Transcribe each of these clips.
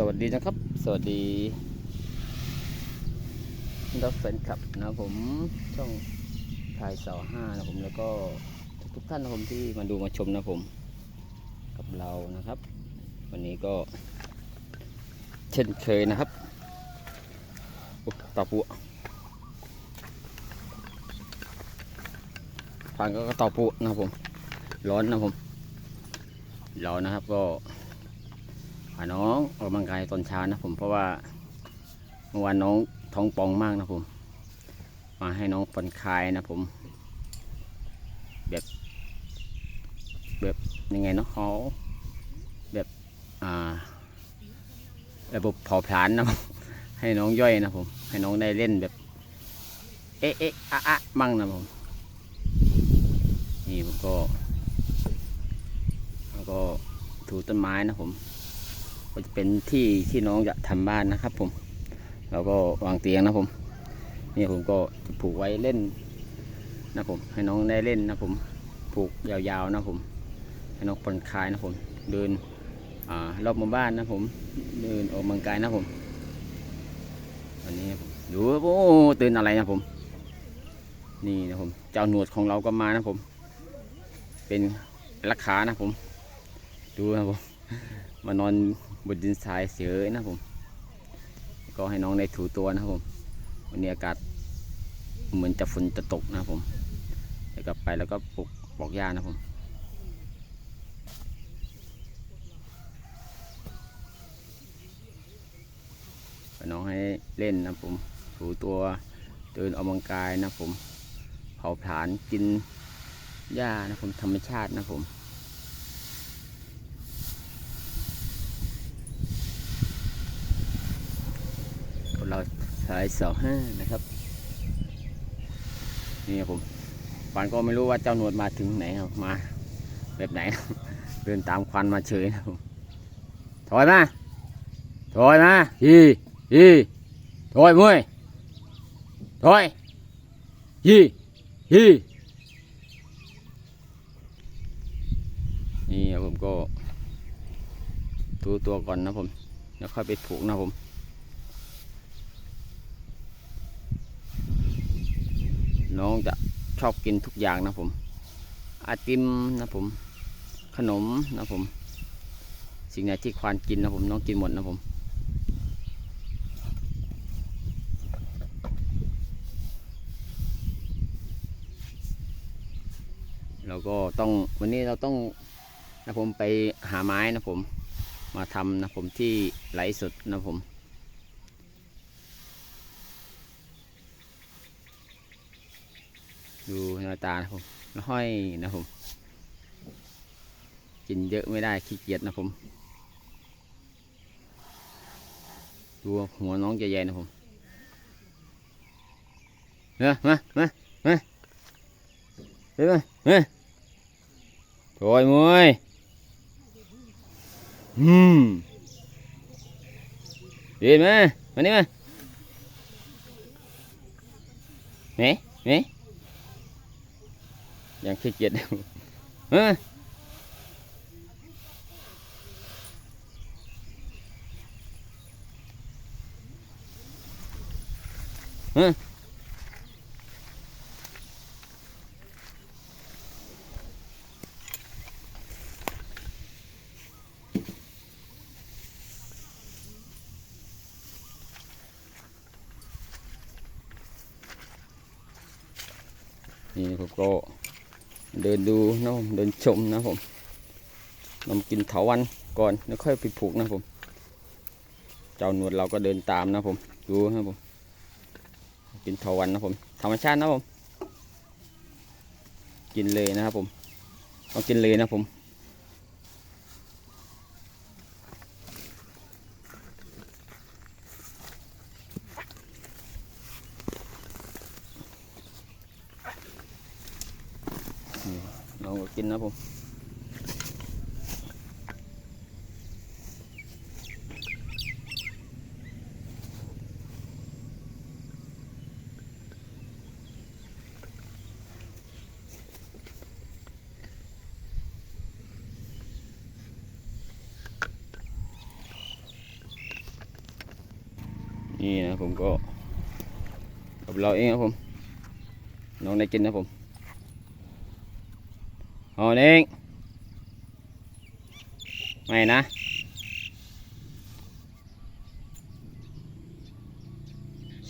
สวัสดีนะครับ สวัสดีรับแฟนคลับนะผมช่องทายสาวห้านะผมแล้วก็ทุกท่านนะผมที่มาดูมาชมนะผม กับเรานะครับ วันนี้ก็ เช่นเคยนะครับต่อปูผ่านก็ต่อปูนะผม ร้อนนะผมร้อนนะครับก็ พาน้องออกกำลังกายตอนเช้านะผมเพราะว่าเมื่อวานน้องท้องปองมากนะผม มาให้น้องผ่อนคลายนะผม แบบแบบยังไงเนาะเขาแบบอ่าระบบเผาผลาญนะผมให้น้องย่อยนะผม ให้น้องได้เล่นแบบ เอ๊ะเอ๊ะอะอะมั่งนะผม นี่ผมก็แล้วก็ถูต้นไม้นะผม ก็จะเป็นที่ที่น้องจะทำบ้านนะครับ ผม เราก็วางเตียงนะผมนี่ผมก็จะผูกไว้เล่นนะผม ให้น้องได้เล่นนะผมผูกยาวๆนะผม ให้น้องผ่อนคลายนะผม เดินอรอบหมู่บ้านนะผม เดินออกกำลังกายนะผมวันนี้ผมดูโอ้ตื่นอะไรนะผม นี่นะผม เจ้าหนวดของเราก็มานะผม เป็นราคานะผม ดูนะผมมานอน บนดินทรายเฉยนะผม ก็ให้น้องได้ถูตัวนะผมวันนี้อากาศเหมือนจะฝนจะตกนะผมแล้วก็ไปแล้วก็ปลูกปอกหญ้านะผมให้น้องให้เล่นนะผมถูตัวเดินออกกำลังกายนะผมเผาผลาญกินหญ้านะผมธรรมชาตินะผม เรา สายเสาห้านะครับ นี่ครับผมปานก็ไม่รู้ว่าเจ้าหนวดมาถึงไหนครับมา แบบไหน เดินตามควันมาเฉยนะผมถอยมาถอยมาฮีฮีถอยมวยถอยฮีฮีนี่ครับผมก็ดูตัวก่อนนะผมแล้วค่อยไปผูกนะผม น้องจะชอบกินทุกอย่างนะผมไอติมนะผม ขนมนะผม สิ่งไหนที่ควานกินนะผมน้องกินหมดนะผม เราก็ต้องวันนี้เราต้องนะผมไปหาไม้นะผม มาทำนะผมที่ไหลสุดนะผม ดูหน้าตานะผมแล้วห้อยนะผม กินเยอะไม่ได้ขี้เกียจนะผม ดูหัวน้องใหญ่ๆนะผมเฮ้ยมามามาเฮ้ยมาเฮ้ยโอยมวยอืมเดินมามานี่มาเน่เน่ย ยังขี้เกียจอยู่เฮ้ยเฮ้ยนี่ผมก็ เดินดูนะผมเดินชมนะผมนำกินเถาวันก่อนแล้วค่อยไปผูกนะผม เจ้าหนวดเราก็เดินตามนะผม ดูนะผม กินเถาวันนะผม ธรรมชาตินะผม กินเลยนะครับผมต้องกินเลยนะผม น้อง ก็กินนะผมนนี่นะผมก็กับเราเองครับผม น้องได้กินนะผม เอาเองไม่นะ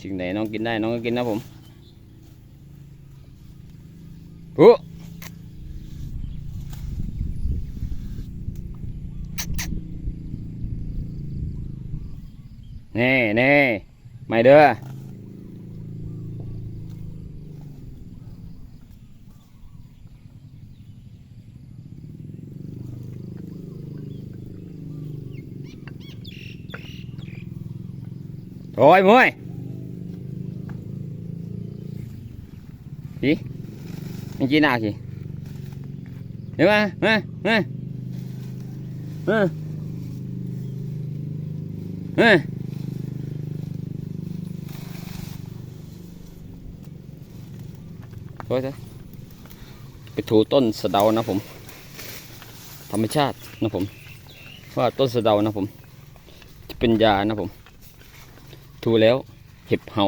สิ่งไหนน้องกินได้น้องก็กินนะผมปุ๊เน่เน่ไม่เด้อ โอ้ยมวย gì anh chị nào chị được mà ha ha ha ha thôi thôi ไปถูต้นสะเดานะผม ธรรมชาตินะผม ว่าต้นสะเดานะผม จะเป็นยานะผม ถูแล้วเห็บเหา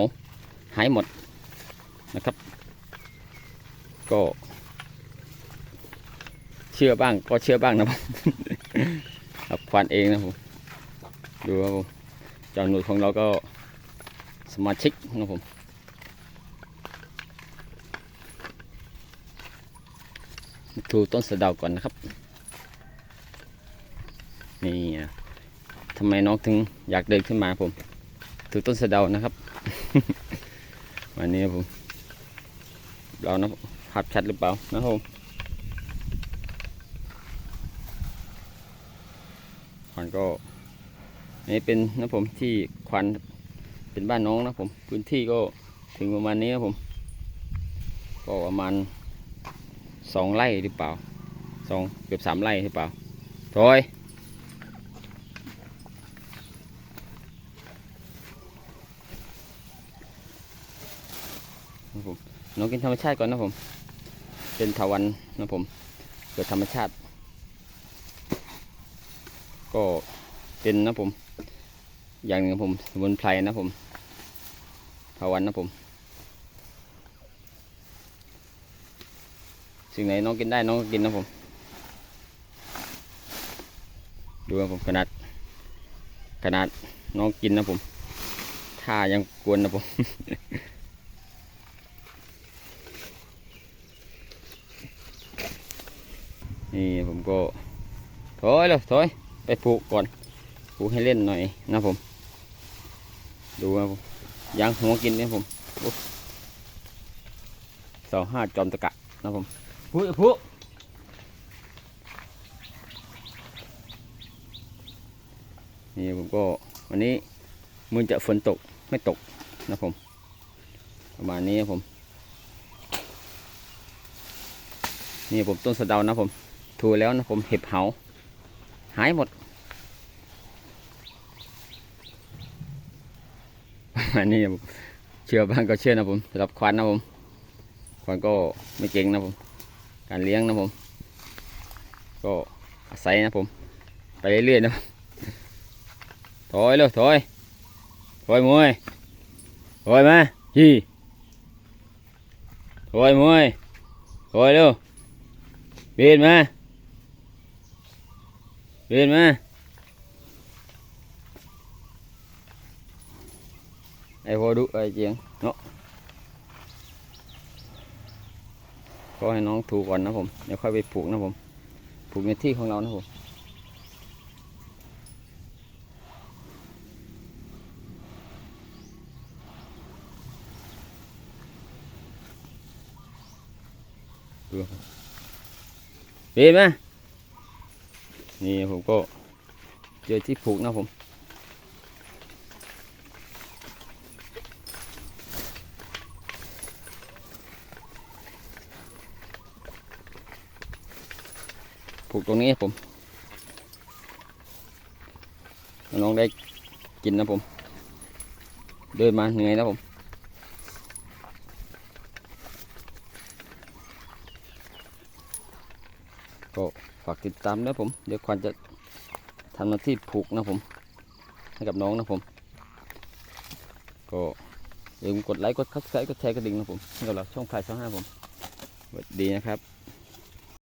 หายหมดนะครับ ก็ เชื่อบ้างก็เชื่อบ้างนะครับควานเองนะผมดูครับผมจ้าหนูของเราก็สมาชิกนะผมถูต้นสะเดาก่อนนะครับ นี่นะทำไมน้องถึงอยากเดินขึ้นมาผม ถูต้นสะเดานะครับ วันนี้ผมเรานะภาพชัดหรือเปล่านะครับผมควันก็นี่เป็นนะผมที่ควันเป็นบ้านน้องนะผมพื้นที่ก็ถึงประมาณนี้นะผม ก็ประมาณสองไร่หรือเปล่าสองเกือบสามไร่หรือเปล่าโถอย ครับผมน้องกินธรรมชาติก่อนนะผม เป็นถาวันนะผมเกิดธรรมชาติ ก็เป็นนะผม อย่างหนึ่งผมสมุนไพรนะผมถาวันนะผม สิ่งไหนน้องกินได้น้องก็กินนะผม ดูนะผมขนาดขนาดน้องกินนะผมท่ายังกวนนะผม นี่ผมก็ถอยเลยถอยไปผูกก่อนผูกให้เล่นหน่อยนะผม ดูนะผมยางหัวกินเนี่ยผมโอ้สองห้าจอมตะกะนะผมผูผูนี่ผมก็วันนี้มันจะฝนตกไม่ตกนะผม ประมาณนี้นะผม นี่ผมต้นสะเดานะผม ถูแล้วนะผมเห็บเหาหายหมดอันนี้เชื่อบ้างก็เชื่อนะผมสำหรับควันนะผมควันก็ไม่เก่งนะผม การเลี้ยงนะผม ก็อาศัยนะผม ไปเรื่อยๆนะถอยเลยถอยถอยมวยถอยมาฮีถอยมวยถอยเร็วเบียนมา เบียนมาไอ้พอดุไอ้เจียงเนาะก็ให้น้องถูกก่อนนะผม เดี๋ยวค่อยไปผูกนะผมผูกในที่ของเรานะผมดูครับเบียนม นี่ผมก็เจอที่ผูกนะผม ผูกตรงนี้ผม น้องได้กินนะผม เดินมาเหนื่อยนะผม ก็ฝากติดตามนะผม เดี๋ยวควันจะทำหน้าที่ผูกนะผม ให้กับน้องนะผม ก็อย่าลืมกดไลค์ กดซับสไครต์กดแชร์กระดิ่งนะผมให้กับเราช่องพายช่องห้าผมสวัสดีนะครับ